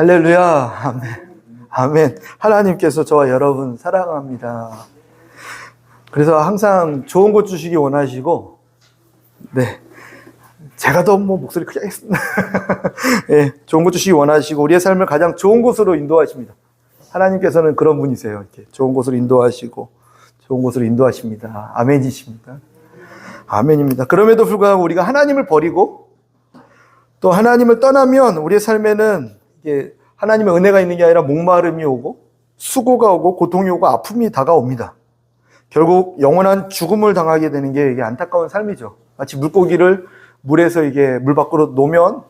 할렐루야. 아멘. 아멘. 하나님께서 저와 여러분 사랑합니다. 그래서 항상 좋은 곳 주시기 원하시고, 네. 제가 더 뭐 목소리 크게 하겠습니다. 예, 좋은 곳 주시기 원하시고, 우리의 삶을 가장 좋은 곳으로 인도하십니다. 하나님께서는 그런 분이세요. 이렇게 좋은 곳으로 인도하시고, 좋은 곳으로 인도하십니다. 아멘이십니다. 아멘입니다. 그럼에도 불구하고 우리가 하나님을 버리고, 또 하나님을 떠나면 우리의 삶에는 이게 하나님의 은혜가 있는 게 아니라 목마름이 오고 수고가 오고 고통이 오고 아픔이 다가옵니다. 결국 영원한 죽음을 당하게 되는 게 이게 안타까운 삶이죠. 마치 물고기를 물에서 이게 물 밖으로 놓으면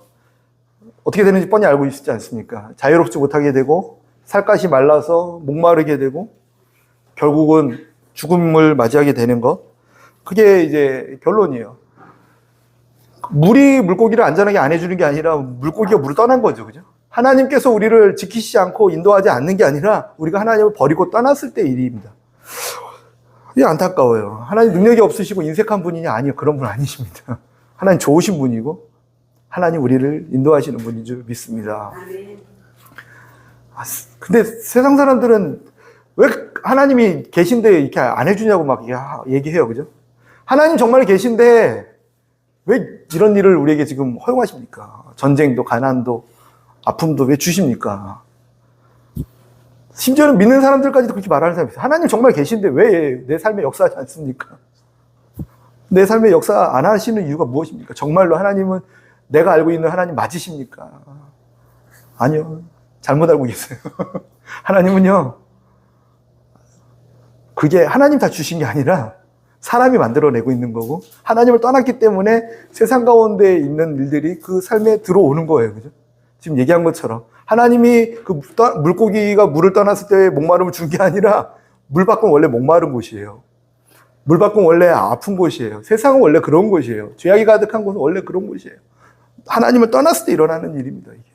어떻게 되는지 뻔히 알고 있지 않습니까? 자유롭지 못하게 되고 살갗이 말라서 목마르게 되고 결국은 죽음을 맞이하게 되는 것. 그게 이제 결론이에요. 물이 물고기를 안전하게 안 해주는 게 아니라 물고기가 물을 떠난 거죠. 그죠? 하나님께서 우리를 지키시지 않고 인도하지 않는 게 아니라 우리가 하나님을 버리고 떠났을 때 일입니다. 이게 안타까워요. 하나님 능력이 없으시고 인색한 분이냐? 아니요. 그런 분 아니십니다. 하나님 좋으신 분이고 하나님 우리를 인도하시는 분인 줄 믿습니다. 아, 근데 세상 사람들은 왜 하나님이 계신데 이렇게 안 해주냐고 막 얘기해요. 그죠? 하나님 정말 계신데 왜 이런 일을 우리에게 지금 허용하십니까? 전쟁도, 가난도, 아픔도 왜 주십니까? 심지어는 믿는 사람들까지도 그렇게 말하는 사람이 있어요. 하나님 정말 계신데 왜 내 삶에 역사하지 않습니까? 내 삶에 역사 안 하시는 이유가 무엇입니까? 정말로 하나님은 내가 알고 있는 하나님 맞으십니까? 아니요. 잘못 알고 계세요. 하나님은요, 그게 하나님 다 주신 게 아니라 사람이 만들어내고 있는 거고, 하나님을 떠났기 때문에 세상 가운데 있는 일들이 그 삶에 들어오는 거예요. 그죠? 지금 얘기한 것처럼. 하나님이 그 떠- 물고기가 물을 떠났을 때 목마름을 준 게 아니라 물 밖은 원래 목마른 곳이에요. 물 밖은 원래 아픈 곳이에요. 세상은 원래 그런 곳이에요. 죄악이 가득한 곳은 원래 그런 곳이에요. 하나님을 떠났을 때 일어나는 일입니다. 이게.